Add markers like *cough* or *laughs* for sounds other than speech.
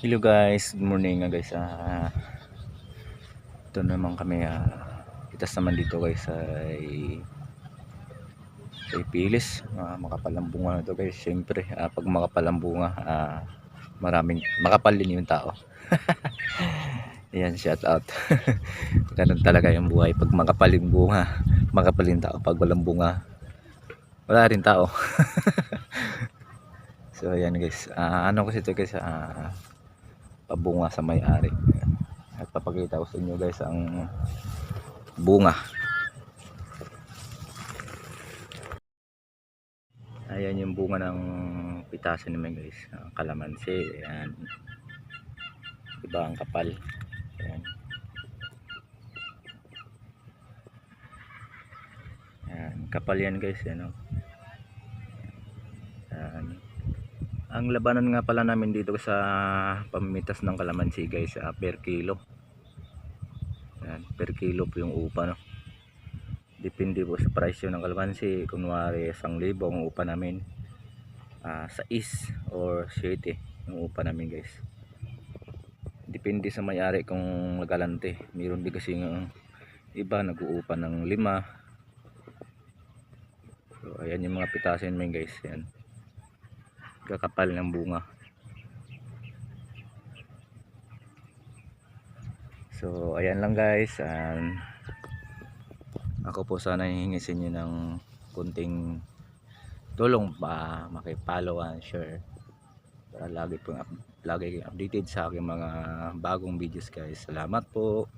Hello guys, good morning nga guys. Ah, ito naman kami ah, itas naman dito guys ay ay pilis. Ah, makapalang bunga na to guys. Siyempre, ah, pag makapalang bunga, ah, maraming makapal din yung tao. *laughs* Ayan, shout out. *laughs* Ganun talaga yung buhay. Pag makapal yung bunga, makapal yung tao. Pag walang bunga, wala rin tao. *laughs* so ayan guys. Ah, ano kasi ito guys, ah, pabunga sa may-ari. At papakita ko sa inyo guys ang bunga. Ayan yung bunga ng pitasan naman guys. Ang kalamansi. Ayan. Diba ang kapal. Ayan. Ayan. Kapal yan guys. Ano. Ayan. Ang labanan nga pala namin dito sa pamimitas ng kalamansi guys ah, per kilo. Yan, per kilo po yung upa no. Depende po sa presyo ng kalamansi. Kunwari 1,000 ang upa namin. Ah, sa is or 7 yung upa namin guys. Depende sa may-ari kung magalante. Meron din kasi ng iba nag-uupa ng 5. So ayan yung mga pitasin namin guys. Yan kakapal ng bunga. So ayan lang guys um, ako po sana hihingi sa inyo ng kunting tulong pa makipollow and share para lagi po lagi updated sa aking mga bagong videos guys. Salamat po